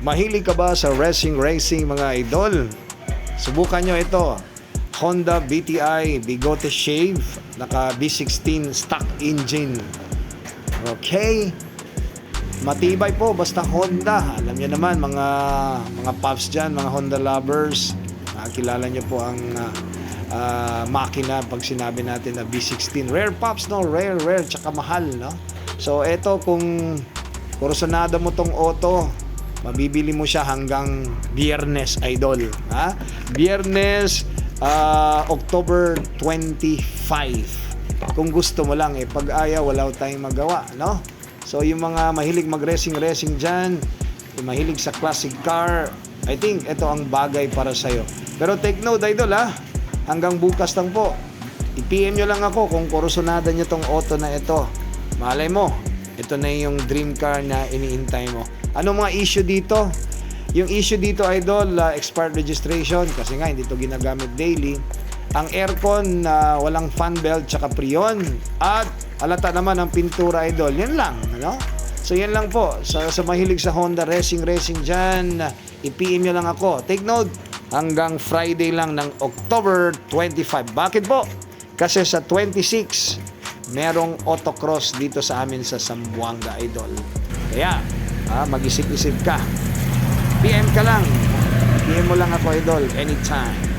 Mahilig ka ba sa racing racing mga idol? Subukan nyo ito. Honda BTI Bigote Shave, naka B16 stock engine. Okay? Matibay po, basta Honda. Alam niyo naman, mga mga pups dyan, mga Honda lovers. Nakakilala niyo po ang ah, ah, makina pag sinabi natin na B16. Rare pups, no? Rare, rare, tsaka mahal, no? So, eto kung kursunada mo tong auto, mabibili mo siya hanggang biyernes, idol. Ha? Biyernes, ah, October 25 kung gusto mo lang eh pag ayaw wala tayong magawa no? So yung mga mahilig mag racing racing dyan yung mahilig sa classic car I think ito ang bagay para sa'yo. Pero take note idol ha? Hanggang bukas lang po. i-PM nyo lang ako kung kursunada nyo tong auto na ito. Malay mo ito na yung dream car na iniintay mo ano mga issue dito? Yung issue dito idol uh, expired registration kasi nga hindi to ginagamit daily. Ang aircon na walang fan belt tsaka prion. At halata naman ang pintura idol. Yan lang ano? So yan lang po. Sa, sa mahilig sa Honda racing racing dyan i-PM nyo lang ako. Take note hanggang Friday lang ng October 25 bakit po? kasi sa 26 merong autocross dito sa amin sa Zamboanga idol. Kaya ah, mag-isip-isip ka. PM ka lang. PM mo lang ako idol. Anytime